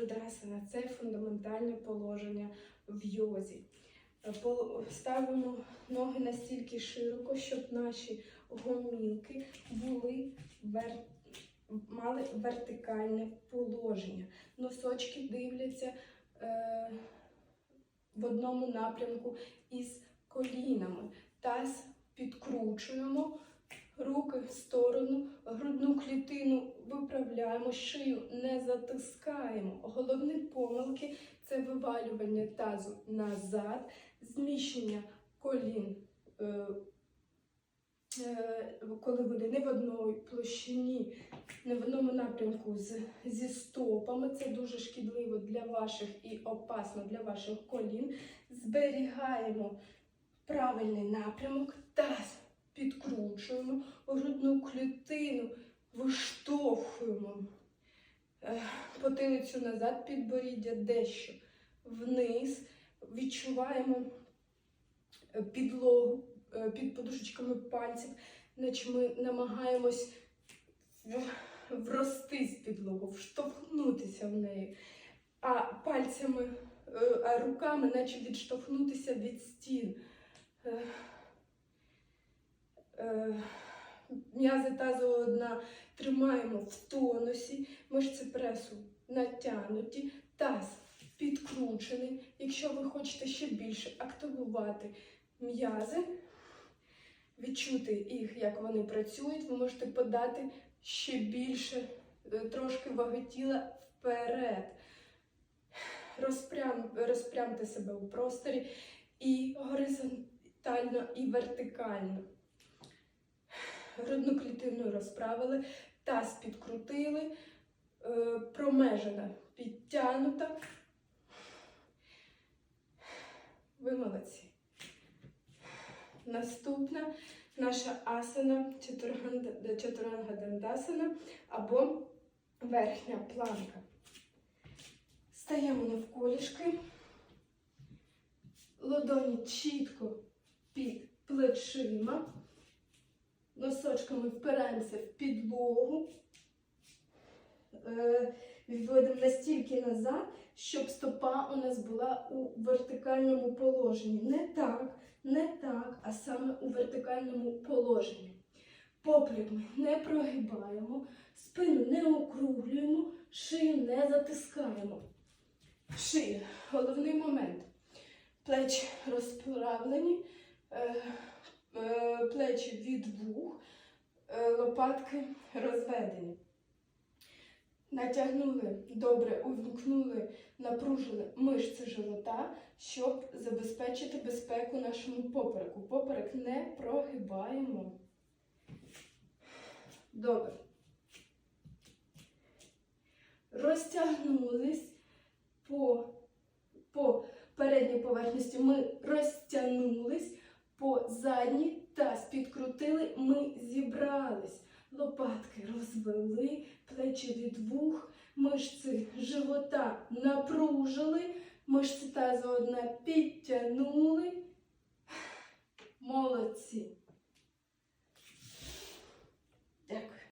Рудрасана це фундаментальне положення в йозі. Ставимо ноги настільки широко, щоб наші гомілки були вер... мали вертикальне положення. Носочки дивляться е... в одному напрямку із колінами. Таз підкручуємо, руки в сторону, грудну клітину виправляємо, шию не затискаємо. Головні помилки це вивалювання тазу назад, зміщення колін, е, е, коли вони не в одній площині, не в одному напрямку зі стопами. Це дуже шкідливо для ваших і опасно для ваших колін. Зберігаємо правильний напрямок, таз підкручуємо, грудну клітину виштовхуємо е, потилицю назад, підборіддя дещо вниз, відчуваємо е, підлогу е, під подушечками пальців, наче ми намагаємось в- врости з підлогу, вштовхнутися в неї, а пальцями, а руками, наче відштовхнутися від стін. М'язи тазового дна тримаємо в тонусі, мишці пресу натягнуті, таз підкручений. Якщо ви хочете ще більше активувати м'язи, відчути їх, як вони працюють, ви можете подати ще більше е, трошки ваги тіла вперед. Розпрям, розпрямте себе у просторі і горизонтально, і вертикально. Грудну клітину розправили, таз підкрутили, е, промежина підтягнута. Ви молодці. Наступна наша асана чатурганда- чатурангадандасана або верхня планка. Стаємо навколішки, ладоні чітко під плечима. Носочками впираємося в підлогу, е, відводимо настільки назад, щоб стопа у нас була у вертикальному положенні. Не так, не так, а саме у вертикальному положенні. Поплік ми не прогибаємо, спину не округлюємо, шию не затискаємо. Шия. Головний момент. Плечі розправлені. Плечі від вух, е, лопатки розведені. Натягнули добре, увімкнули, напружили мишці живота, щоб забезпечити безпеку нашому попереку. Поперек не прогибаємо. Добре. Розтягнулись по, по передній поверхності. Ми розтягнулись по задній таз підкрутили, ми зібрались. Лопатки розвели, плечі від вух, мишці живота напружили, мишці тазу одна підтягнули. Молодці.